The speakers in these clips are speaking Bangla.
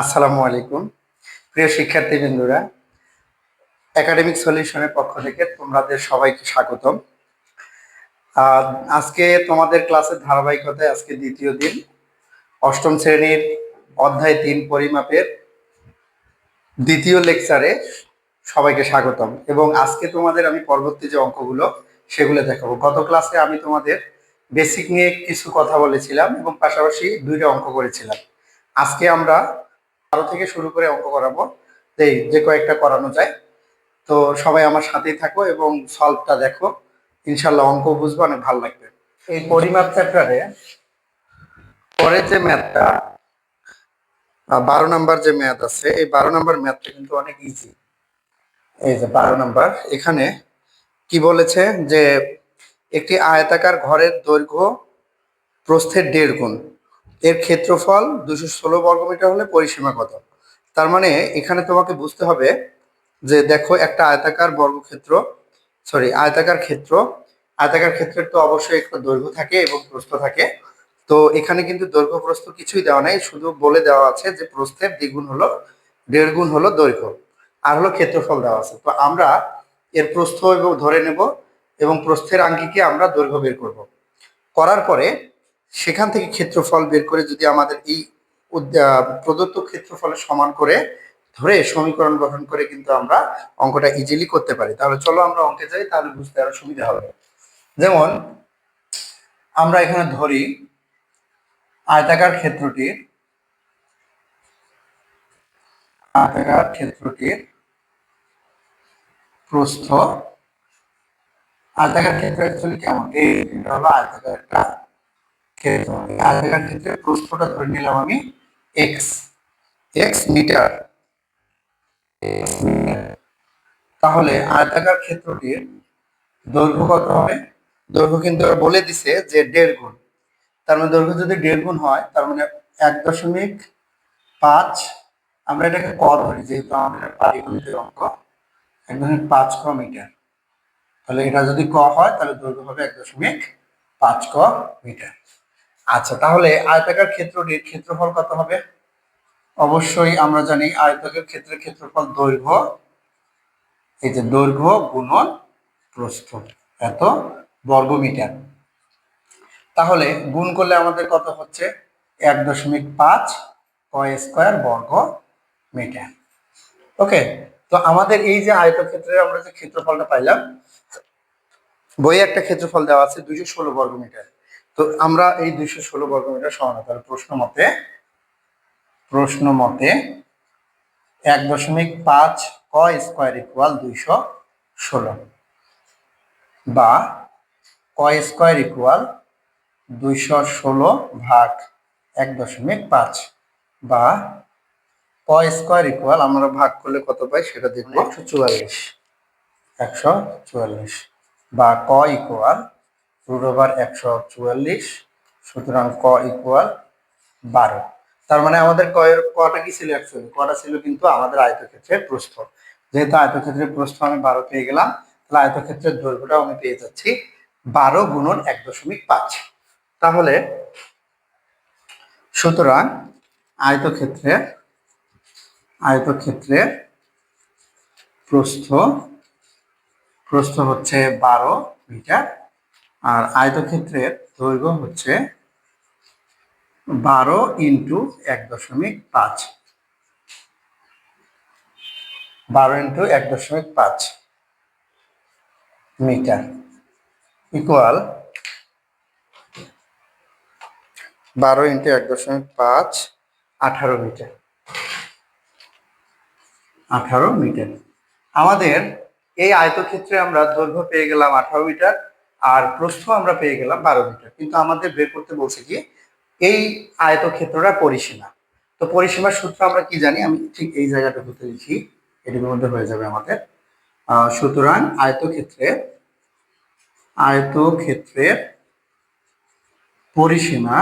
আসসালামু আলাইকুম। প্রিয় শিক্ষার্থীবৃন্দরা একাডেমিক সলিউশনের পক্ষ থেকে তোমাদের সবাইকে স্বাগতম। আজকে তোমাদের ক্লাসের ধারাবাহিকতায় আজকে দ্বিতীয় দিন। অষ্টম শ্রেণির অধ্যায় তিন পরিমাপের দ্বিতীয় লেকচারে সবাইকে স্বাগতম এবং আজকে তোমাদের আমি পরবর্তী যে অঙ্কগুলো সেগুলো দেখাবো। গত ক্লাসে আমি তোমাদের বেসিক নিয়ে কিছু কথা বলেছিলাম এবং পাশাপাশি দুইটা অঙ্ক করেছিলাম। আজকে আমরা বারো থেকে শুরু করে অঙ্ক করাবো। এই যে কয়েকটা করানো যায়। তো সবাই আমার সাথেই থাকো এবং সলভটা দেখো। ইনশাল্লাহ অঙ্ক বুঝব, অনেক ভালো লাগবে। এই পরিমাপ চ্যাপ্টারে পরের যে ম্যাথটা বারো নাম্বার যে ম্যাথ আছে, এই বারো নাম্বার ম্যাথটা কিন্তু অনেক ইজি এই যে বারো নাম্বার, এখানে কি বলেছে যে একটি আয়তাকার ঘরের দৈর্ঘ্য প্রস্থের দেড় গুণ। এর ক্ষেত্রফল দুশো ষোলো বর্গমিটার হলে পরিসীমা কত তার মানে এখানে তোমাকে বুঝতে হবে যে দেখো একটা আয়তাকার বর্গক্ষেত্র সরি আয়তাকার ক্ষেত্র। আয়তাকার ক্ষেত্রের তো অবশ্যই একটা দৈর্ঘ্য থাকে এবং প্রস্থ থাকে। তো এখানে কিন্তু দৈর্ঘ্য, প্রস্থ কিছুই দেওয়া নাই, শুধু বলে দেওয়া আছে যে প্রস্থের দ্বিগুণ হলো, দেড় গুণ হলো দৈর্ঘ্য, আর হলো ক্ষেত্রফল দেওয়া আছে। তো আমরা এর প্রস্থ এবং ধরে নেব এবং প্রস্থের আঙ্গিকে আমরা দৈর্ঘ্য বের করব। করার পরে সেখান থেকে ক্ষেত্রফল বের করে যদি আমাদের এই প্রদত্ত ক্ষেত্রফলের সমান করে ধরে সমীকরণ গঠন করে কিন্তু আমরা অঙ্কটা ইজিলি করতে পারি তাহলে চলো আমরা অঙ্কে যাই তাহলে বুঝতে আরও সুবিধা হবে যেমন আমরা এখানে ধরি আয়তাকার ক্ষেত্রটির আয়তাকার ক্ষেত্রটির প্রস্থ আয়তাকার ক্ষেত্র কেমন এই হলো আয়তাকার একটা ক্ষেত্র এই আয়তাকার ক্ষেত্রের প্রস্থটা ধরে নিলাম আমি। এক্স এক্স মিটার তাহলে আয়তাকার ক্ষেত্রটির দৈর্ঘ্য কত হবে? দৈর্ঘ্য কিন্তু বলে দিছে যে দেড় গুণ। তার মানে দৈর্ঘ্য যদি দেড় গুণ হয়, তার মানে এক দশমিক পাঁচ। আমরা এটাকে ক ধরি, যেহেতু আমাদের পারিগণিতের অঙ্ক। এক দশমিক পাঁচ ক মিটার তাহলে এটা যদি ক হয়, তাহলে দৈর্ঘ্য হবে এক দশমিক পাঁচ ক মিটার আচ্ছা তাহলে আয়তাকার ক্ষেত্রটির ক্ষেত্রফল কত হবে? অবশ্যই আমরা জানি আয়তাকার ক্ষেত্রের ক্ষেত্রফল দৈর্ঘ্য। এই যে দৈর্ঘ্য গুণন প্রস্থ, এত বর্গ মিটার তাহলে গুণ করলে আমাদের কত হচ্ছে? এক দশমিক পাঁচ কয় স্কোয়ার বর্গ মিটার ওকে, তো আমাদের এই যে আয়তক্ষেত্রের আমরা যে ক্ষেত্রফলটা পাইলাম, বইয়ে একটা ক্ষেত্রফল দেওয়া আছে দুইশো ষোলো বর্গ মিটার তো আমরা এই দুইশো ষোলো বর্গ মিটার তাহলে প্রশ্ন মতে প্রশ্ন মতে এক দশমিক পাঁচ ক স্কোয়ার ইকুয়াল দুইশো ষোলো বা ক স্কোয়ার ইকুয়াল দুইশো ষোলো ভাগ এক দশমিক পাঁচ বা ক স্কোয়ার ইকুয়াল আমরা ভাগ করলে কত পাই সেটা দেখব। একশো চুয়াল্লিশ। একশো চুয়াল্লিশ বা ক ইকুয়াল রুট ওভার একশো চুয়াল্লিশ, সুতরাং ক ইকুয়াল বারো। তার মানে আমাদের কয়ের, কটা কি ছিল অ্যাকচুয়ালি কটা ছিল কিন্তু আমাদের আয়তক্ষেত্রের প্রস্থ। যেহেতু আয়তক্ষেত্রের প্রস্থ আমি বারো পেয়ে গেলাম, তাহলে আয়তক্ষেত্রের দৈর্ঘ্যটাও আমি পেয়ে যাচ্ছি বারো গুণন এক দশমিক পাঁচ। তাহলে সুতরাং আয়তক্ষেত্রের আয়তক্ষেত্রের প্রস্থ প্রস্থ হচ্ছে বারো মিটার আর আয়তক্ষেত্রের দৈর্ঘ্য হচ্ছে বারো ইন্টু এক দশমিক পাঁচ। বারো ইন্টু এক দশমিক পাঁচ মিটার ইকুয়াল বারো ইন্টু এক দশমিক পাঁচ আঠারো মিটার। আঠারো মিটার। আমাদের এই আয়তক্ষেত্রে আমরা দৈর্ঘ্য পেয়ে গেলাম আঠারো মিটার। আর প্রস্থ আমরা পেয়ে গেলাম বারো মিটার। কিন্তু আমাদের বের করতে বলছে কি, এই আয়তক্ষেত্রটা পরিসীমা। তো পরিসীমার সূত্র আমরা কি জানি? আমি ঠিক এই জায়গাটা করতে লিখি, এটির মধ্যে হয়ে যাবে আমাদের। সুতরাং আয়তক্ষেত্রে আয়তক্ষেত্রের পরিসীমা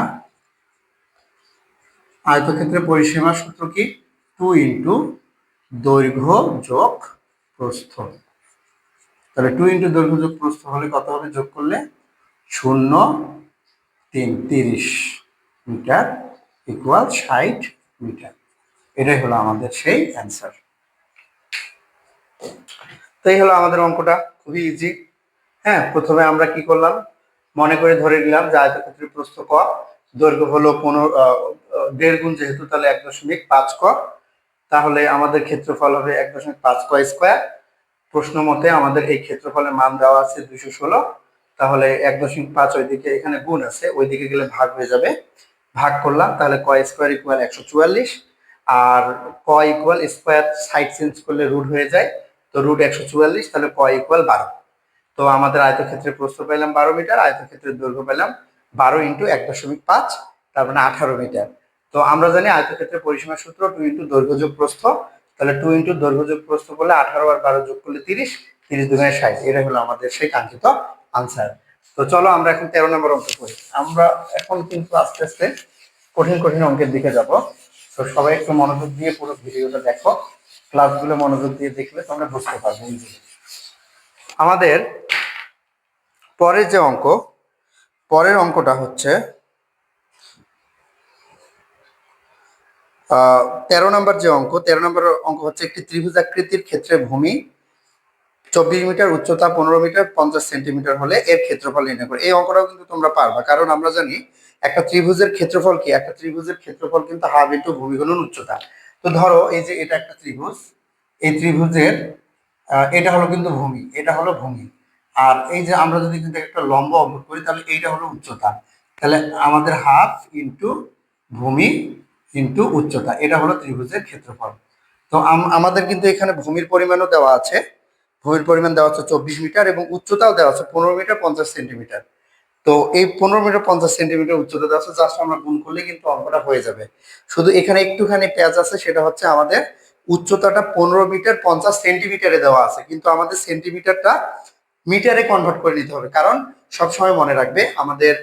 আয়তক্ষেত্রের পরিসীমার সূত্র কি? টু ইন্টু দৈর্ঘ্য যোগ প্রস্থ। তাহলে টু ইন্টু দৈর্ঘ্য যোগ প্রস্থ হলে কত হবে? যোগ করলে শূন্য, তিন, তিরিশ মিটার ইকুয়াল ষাট মিটার। এটাই হলো আমাদের সেই অ্যান্সার তো এই হলো আমাদের অঙ্কটা, খুবই ইজি হ্যাঁ প্রথমে আমরা কি করলাম? মনে করে ধরে নিলাম যে আয়তক্ষেত্রের প্রস্থ ক, দৈর্ঘ্য হলো পনেরো দেড় গুণ যেহেতু তাহলে এক দশমিক পাঁচ ক, তাহলে আমাদের ক্ষেত্রফল হবে এক দশমিক পাঁচ ক স্কোয়ার। প্রশ্ন মতে আমাদের এই ক্ষেত্রফলের মান দেওয়া আছে দুইশো ষোলো। তাহলে এক দশমিক পাঁচ ওইদিকে এখানে গুণ আছে, ওইদিকে গেলে ভাগ হয়ে যাবে। ভাগ করলাম, তাহলে ক স্কোয়ার ইকুয়াল একশো চুয়াল্লিশ। আর ক ইকুয়াল স্কোয়ার সাইড চেঞ্জ করলে রুট হয়ে যায়, তো রুট একশো চুয়াল্লিশ, তাহলে ক ইকুয়াল বারো। তো আমাদের আয়তক্ষেত্রের প্রস্থ পেলাম বারো মিটার, আয়তক্ষেত্রের দৈর্ঘ্য পেলাম বারো ইন্টু এক দশমিক পাঁচ, তার মানে আঠারো মিটার। তো আমরা জানি আয়তক্ষেত্রের পরিসীমার সূত্র টু ইন্টু দৈর্ঘ্য যোগ প্রস্থ। তাহলে টু ইন্টু দৈর্ঘ্য যোগ প্রস্থ করলে আঠারো আর বারো যোগ করলে তিরিশ তিরিশ দুগুণে ষাট। এটা হলো আমাদের সেই কাঙ্ক্ষিত আনসার তো চলো আমরা এখন তেরো নম্বর অঙ্ক করি। আমরা এখন কিন্তু আস্তে আস্তে কঠিন কঠিন অঙ্কের দিকে যাব। তো সবাই একটু মনোযোগ দিয়ে পুরো ভিডিওটা দেখো। ক্লাসগুলো মনোযোগ দিয়ে দেখলে তোমরা বুঝতে পারবে। আমাদের পরের যে অঙ্ক, পরের অঙ্কটা হচ্ছে তেরো নম্বর যে অঙ্ক, তেরো নম্বর অঙ্ক হচ্ছে একটি ত্রিভুজাকৃতির ক্ষেত্রে ভূমি। চব্বিশ মিটার উচ্চতা পনেরো মিটার, পঞ্চাশ সেন্টিমিটার হলে এর ক্ষেত্রফল নির্ণয় করে। এই অঙ্কটাও কিন্তু তোমরা পারবা, কারণ আমরা জানি একটা ত্রিভুজের ক্ষেত্রফল কি? একটা ত্রিভুজের ক্ষেত্রফল কিন্তু হাফ ইন্টু ভূমি গুণন উচ্চতা। তো ধরো এই যে এটা একটা ত্রিভুজ, এই ত্রিভুজের এটা হলো কিন্তু ভূমি, এটা হলো ভূমি। আর এই যে আমরা যদি কিন্তু একটা লম্ব অঙ্কন করি, তাহলে এইটা হলো উচ্চতা। তাহলে আমাদের হাফ ইন্টু ভূমি ইন্টু উচ্চতা। এটা হলো ত্রিভুজের ক্ষেত্রফল। তো আমাদের কিন্তু এখানে ভূমির পরিমাণও দেওয়া আছে। ভূমির পরিমাণ দেওয়া আছে চব্বিশ মিটার এবং উচ্চতাও দেওয়া আছে পনেরো মিটার পঞ্চাশ সেন্টিমিটার। তো এই পনেরো মিটার পঞ্চাশ সেন্টিমিটার উচ্চতা দেওয়া আছে জাস্ট আমরা গুণ করলে কিন্তু অঙ্কটা হয়ে যাবে। শুধু এখানে একটুখানি প্যাচ আছে, সেটা হচ্ছে আমাদের উচ্চতাটা পনেরো মিটার পঞ্চাশ সেন্টিমিটারে দেওয়া আছে। কিন্তু আমাদের সেন্টিমিটারটা মিটারে কনভার্ট করে নিতে হবে। কারণ সবসময় মনে রাখবে, আমাদের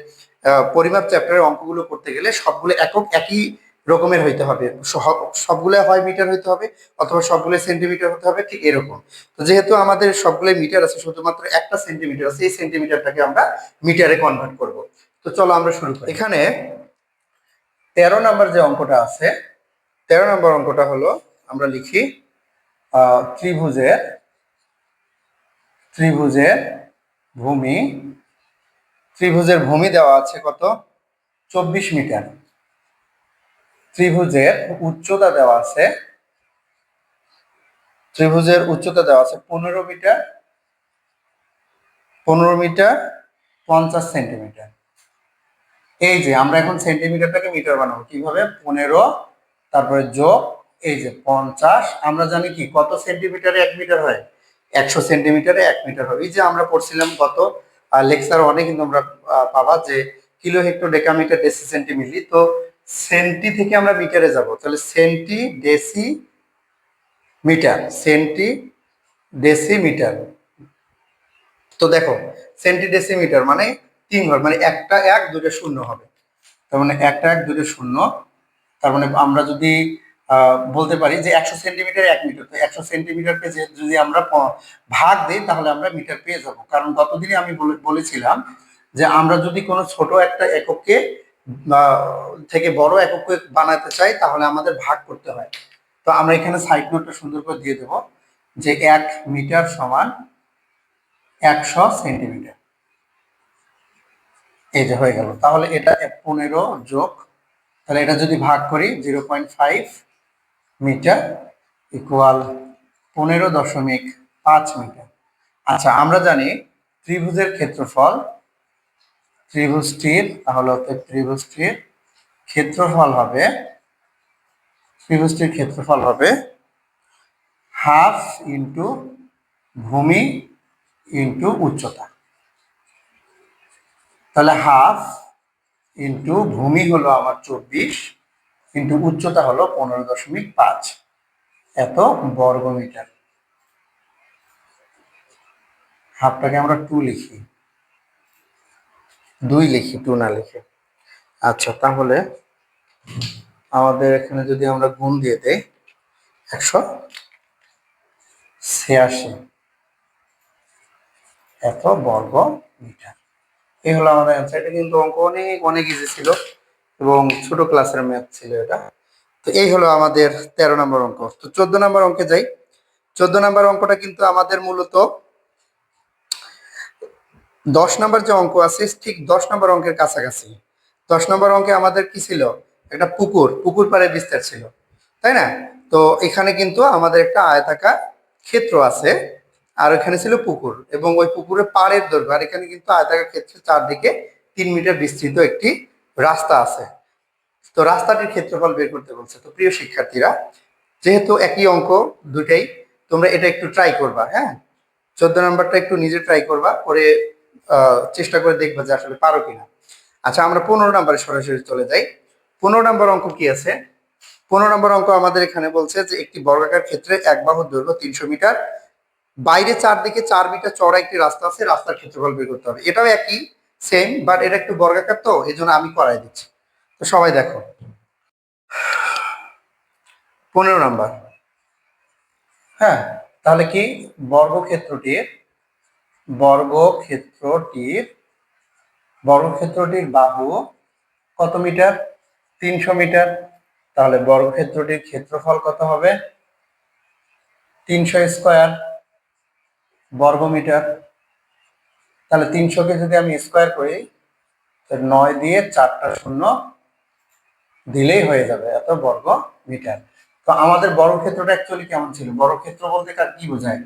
পরিমাপ চ্যাপ্টারের অঙ্কগুলো করতে গেলে সবগুলো একক, একই রকমের হইতে হবে। সবগুলো হয় মিটার হইতে হবে অথবা সবগুলো সেন্টিমিটার হতে হবে, ঠিক এরকম। তো যেহেতু আমাদের সবগুলো মিটার আছে, শুধুমাত্র একটা সেন্টিমিটার আছে, এই সেন্টিমিটারটাকে আমরা মিটারে কনভার্ট করব। তো চলো আমরা শুরু করি। এখানে তেরো নম্বর যে অঙ্কটা আছে, তেরো নম্বর অঙ্কটা হলো, আমরা লিখি ত্রিভুজের ত্রিভুজের ভূমি ত্রিভুজের ভূমি দেওয়া আছে কত? চব্বিশ মিটার। ত্রিভুজের উচ্চতা দেওয়া আছে। ত্রিভুজের উচ্চতা দেওয়া আছে পনেরো মিটার পনেরো মিটার, পঞ্চাশ সেন্টিমিটার। এই যে, আমরা এখন সেন্টিমিটারটাকে মিটার বানাবো। কীভাবে? পনেরো, তারপরে যোগ, এই যে পঞ্চাশ। আমরা জানি কি, কত সেন্টিমিটারে এক মিটার হয়? একশো সেন্টিমিটারে এক মিটার হয় এই যে আমরা পড়ছিলাম গত লেকচার অনেক কিন্তু আমরা পাবা যে kilo hecto decametre deci centi milli তো সেন্টি থেকে আমরা মিটারে যাব। তাহলে centi deci metre, centi decimetre তো দেখো, সেন্টি ডেসিমিটার মানে তিন ঘর মানে একটা এক, দুটো শূন্য হবে। তার মানে একটা এক, দুটো শূন্য। তার মানে আমরা যদি বলতে পারি যে একশো সেন্টিমিটার এক মিটার, তো একশো সেন্টিমিটারকে যে যদি আমরা ভাগ দিই, তাহলে আমরা মিটার পেয়ে যাব। কারণ গতদিনই আমি বলে- বলেছিলাম যে আমরা যদি কোনো ছোট একটা এককে থেকে বড় এককে বানাতে চাই, তাহলে আমাদের ভাগ করতে হয়। তো আমরা এখানে সাইড নোটটা সুন্দর করে দিয়ে দেবো যে এক মিটার সমান একশো সেন্টিমিটার। এই যে হয়ে গেল। তাহলে এটা পনেরো যোগ, তাহলে এটা যদি ভাগ করি zero point five metre equal পনেরো দশমিক পাঁচ মিটার। আচ্ছা আমরা জানি ত্রিভুজের ক্ষেত্রফল ত্রিভুজটির, তাহলে অতএব ত্রিভুজটির ক্ষেত্রফল হবে, ত্রিভুজটির ক্ষেত্রফল হবে হাফ ইন্টু ভূমি ইন্টু উচ্চতা। তাহলে হাফ ইন্টু ভূমি হলো আমার চব্বিশ, ইন্টু উচ্চতা হলো পনেরো দশমিক পাঁচ। এত বর্গমিটার। হাফটাকে আমরা টু লিখি। দুই লিখি টু না লিখে। আচ্ছা তাহলে আমাদের এখানে যদি আমরা গুণ দিয়ে দেই, একশো ছিয়াশি। এত বর্গ মিটার। এই হলো আমাদের অ্যান্সার এটা কিন্তু অঙ্ক অনেক অনেক ইজি ছিল এবং ছোট ক্লাসের ম্যাথ ছিল এটা। তো এই হলো আমাদের তেরো নম্বর অঙ্ক। তো চোদ্দ নম্বর অঙ্কে যাই। চোদ্দ নম্বর অঙ্কটা কিন্তু আমাদের মূলত দশ নম্বর যে অঙ্ক আছে ঠিক দশ নম্বর অঙ্কের কাছাকাছি। দশ নম্বর অঙ্কে আমাদের কি ছিল? একটা পুকুর পুকুর পাড়ে বিস্তার ছিল। তাই না? তো এখানে কিন্তু আমাদের একটা আয়তাকার ক্ষেত্র আছে আর ওখানে ছিল পুকুর। এবং ওই পুকুরের পাড়ের দৈর্ঘ্য আর এখানে কিন্তু আয়তাকার ক্ষেত্রে চারদিকে তিন মিটার বিস্তৃত একটি রাস্তা আছে। তো রাস্তাটির ক্ষেত্রফল বের করতে বলছে। তো প্রিয় শিক্ষার্থীরা যেহেতু একই অঙ্ক দুটাই তোমরা এটা একটু ট্রাই করবা হ্যাঁ? চোদ্দ নাম্বারটা একটু নিজে ট্রাই করবা করে আহ, চেষ্টা করে দেখবা যে আসলে পারো কিনা। আচ্ছা আমরা পনেরো নাম্বারে সরাসরি চলে যাই। পনেরো নাম্বার অঙ্ক কি আছে? পনেরো নম্বর অঙ্ক আমাদের এখানে বলছে যে একটি বর্গাকার ক্ষেত্রে এক বাহুর দৈর্ঘ্য তিনশো মিটার। বাইরে চারদিকে চার মিটার চড়া একটি রাস্তা আছে, রাস্তার ক্ষেত্রফল বের করতে হবে। এটাও একই সেম বাট এটা একটু বর্গাকার তো এই জন্য আমি করাই দিচ্ছি। তো সবাই দেখো। পনেরো নাম্বার। হ্যাঁ তাহলে কি বর্গক্ষেত্রটির বর্গক্ষেত্রটির বর্গক্ষেত্রটির বাহু কত মিটার? তিনশো মিটার। তাহলে বর্গক্ষেত্রটির ক্ষেত্রফল কত হবে? তিনশো স্কোয়ার বর্গমিটার। তাহলে তিনশোকে যদি আমি স্কোয়ার করি নয় দিয়ে চারটা শূন্য দিলেই হয়ে যাবে এত বর্গ মিটার তো আমাদের বর্গক্ষেত্রটা অ্যাকচুয়ালি কেমন ছিল? বর্গক্ষেত্র বলতে কার কি বোঝায়?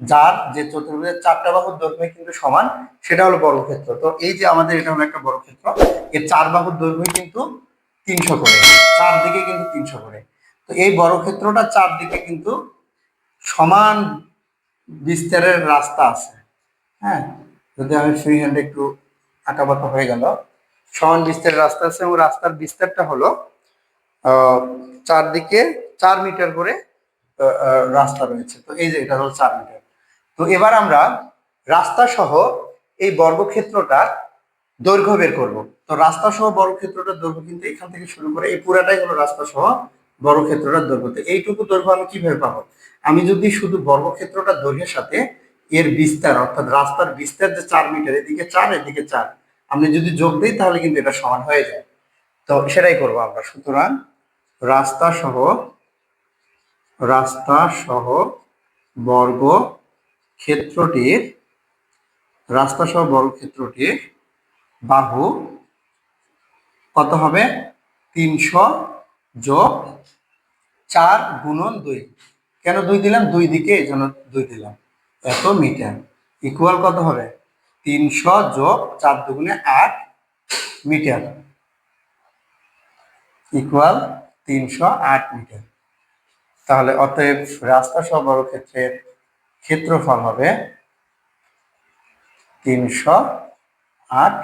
যার যে চতুর্ভুজের চারটা বাহুর দৈর্ঘ্য কিন্তু সমান, সেটা হলো বর্গক্ষেত্র তো এই যে আমাদের এটা হলো একটা বর্গক্ষেত্র এর চার বাহুর দৈর্ঘ্য কিন্তু তিনশো করে, চারদিকে কিন্তু তিনশো করে। তো এই বর্গক্ষেত্রটা চারদিকে কিন্তু সমান বিস্তারের রাস্তা আছে। হ্যাঁ যদি আমি ফ্রি হ্যান্ডে একটু আঁকাবাঁকা হয়ে গেল। সমান বিস্তারের রাস্তা আছে এবং রাস্তার বিস্তারটা হলো চারদিকে চার মিটার করে রাস্তা রয়েছে। তো এই যে এটা হলো চার মিটার। তো এবার আমরা রাস্তা সহ এই বর্গক্ষেত্রটার দৈর্ঘ্য বের করব। তো রাস্তা সহ বর্গক্ষেত্রটার দৈর্ঘ্য কিন্তু এখান থেকে শুরু করে এই পুরাটাই হলো রাস্তা সহ বর্গক্ষেত্রটার দৈর্ঘ্য। তো এইটুকু দৈর্ঘ্য আমি কীভাবে পাবো? আমি যদি শুধু বর্গক্ষেত্রটার দৈর্ঘ্যের সাথে এর বিস্তার, অর্থাৎ রাস্তার বিস্তার যে চার মিটার, এদিকে চার এদিকে চার, আমি যদি যোগ দিই তাহলে কিন্তু এটা সমান হয়ে যায়। তো সেটাই করব আমরা। সুতরাং রাস্তা সহ রাস্তা সহ বর্গ ক্ষেত্রটির রাস্তা সহ বর্গক্ষেত্রটির বাহু কত হবে? তিনশো যোগ চার গুণন দুই। কেন দুই দিলাম? দুই দিকে, এই জন্য দুই দিলাম। এত মিটার। ইকুয়াল কত হবে? তিনশো যোগ চার দুগুণে আট মিটার। ইকুয়াল তিনশো আট মিটার। তাহলে অতএব রাস্তা সহ বর্গক্ষেত্রের ক্ষেত্রফল হবে তিনশো আট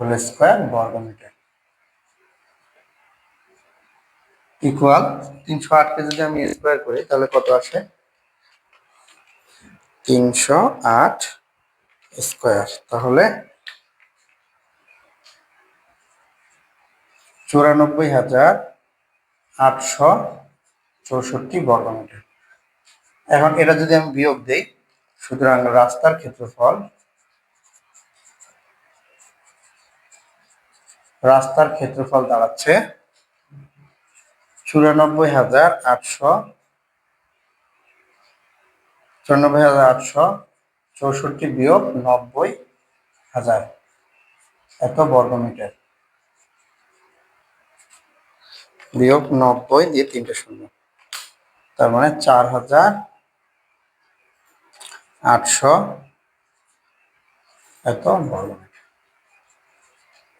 হোল স্কোয়ার বর্গ মিটার। ইকুয়াল তিনশো আটকে যদি আমি স্কোয়ার করি, তাহলে কত আসে? তিনশো আট স্কোয়ার তাহলে চুরানব্বই হাজার আটশো চৌষট্টি বর্গ মিটার। এখন এটা যদি আমি বিয়োগ দেই, সুতরাং রাস্তার ক্ষেত্রফল রাস্তার ক্ষেত্রফল দাঁড়াচ্ছে চুরানব্বই হাজার আটশো, চুরানব্বই হাজার আটশো চৌষট্টি বিয়োগ নব্বই হাজার। এত বর্গমিটার বিয়োগ নব্বই দিয়ে তিনটে শূন্য। তার মানে চার হাজার আটশো। এত বর্গমিটার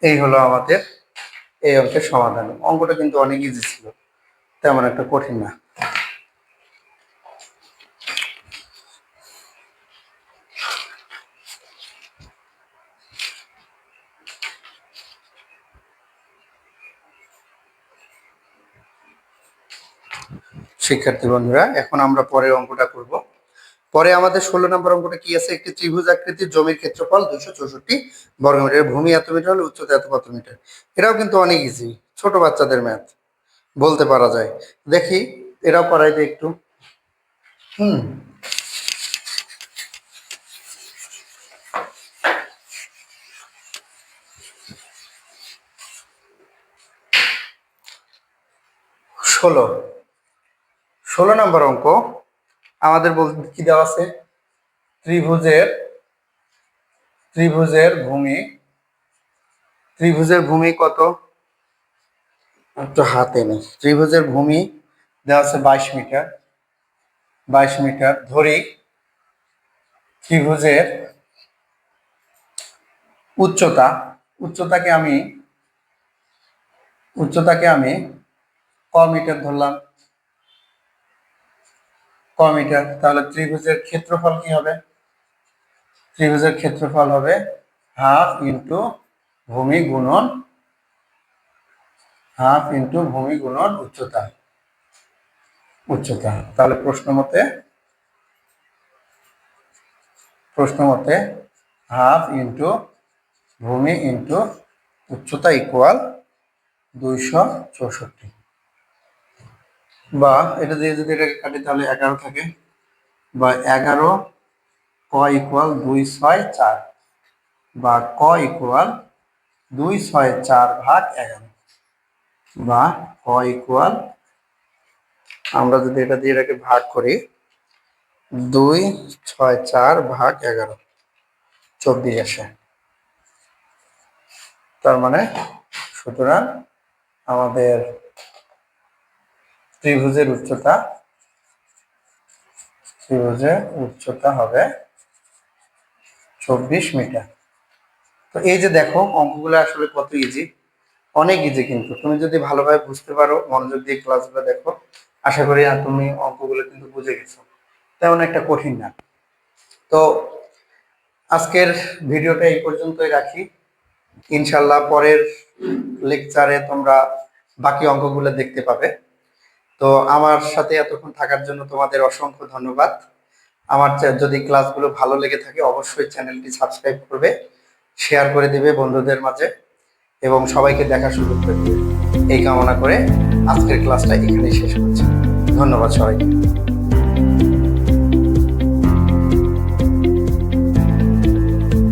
এই হলো আমাদের, এই অঙ্কের সমাধান। অঙ্কটা কিন্তু অনেক ইজি ছিল, তেমন একটা কঠিন না। শিক্ষার্থী বন্ধুরা, এখন আমরা পরের অঙ্কটা করব। পরে আমাদের ষোলো নম্বর অঙ্কটা কি আছে? একটি ত্রিভুজ আকৃতির জমির ক্ষেত্রফল দুইশো চৌষট্টি বর্গমিটার। ভূমি এত মিটার হলে উচ্চতা এত কত মিটার। এটাও কিন্তু অনেক ইজি ছোট বাচ্চাদের ম্যাথ বলতে পারা যায়। দেখি, এটাও করাই দিই একটু। হুম। ষোলো। ষোলো নম্বর অঙ্ক। আমাদের বলতে কি দেওয়া আছে? ত্রিভুজের ত্রিভুজের ভূমি। ত্রিভুজের ভূমি কত? একটু হাতে নেই। ত্রিভুজের ভূমি দেওয়া আছে বাইশ মিটার। বাইশ মিটার ধরি। ত্রিভুজের উচ্চতা উচ্চতাকে আমি উচ্চতাকে আমি ক মিটার ধরলাম? ক মিটার তাহলে ত্রিভুজের ক্ষেত্রফল কি হবে? ত্রিভুজের ক্ষেত্রফল হবে হাফ ইন্টু ভূমি গুণন, হাফ ইন্টু ভূমি গুণন উচ্চতা উচ্চতা। তাহলে প্রশ্ন মতে প্রশ্ন মতে হাফ ইন্টু ভূমি ইন্টু উচ্চতা ইকুয়াল দুইশো চৌষট্টি। বা এটা দিয়ে যদি এটাকে কাটি, তাহলে এগারো থাকে। বা এগারো ক ইকুয়াল দুই ছয় চার। বা ক ইকুয়াল দুই ছয় চার ভাগ এগারো। বা ক ইকুয়াল আমরা যদি এটা দিয়ে এটাকে ভাগ করি, দুই ছয় চার ভাগ এগারো। চব্বিশ আসে। তার মানে সুতরাং আমাদের ত্রিভুজের উচ্চতা ত্রিভুজের উচ্চতা হবে চব্বিশ মিটার। তো এই যে দেখো, অঙ্কগুলো আসলে কত ইজি অনেক ইজি কিন্তু। তুমি যদি ভালোভাবে বুঝতে পারো, মনোযোগ দিয়ে ক্লাসগুলো দেখো, আশা করি তুমি অঙ্কগুলো কিন্তু বুঝে গেছো। তেমন একটা কঠিন না। তো আজকের ভিডিওটা এই পর্যন্তই রাখি। ইনশাল্লাহ পরের লেকচারে তোমরা বাকি অঙ্কগুলো দেখতে পাবে। তো আমার সাথে এতক্ষণ থাকার জন্য তোমাদের অসংখ্য ধন্যবাদ। আমার যদি ক্লাসগুলো ভালো লেগে থাকে, অবশ্যই চ্যানেলটি সাবস্ক্রাইব করবে, শেয়ার করে দিবে বন্ধুদের মাঝে এবং সবাইকে দেখা শুরু করে দিবে। এই কামনা করে আজকের ক্লাসটা এখানেই শেষ করছি। ধন্যবাদ সবাইকে।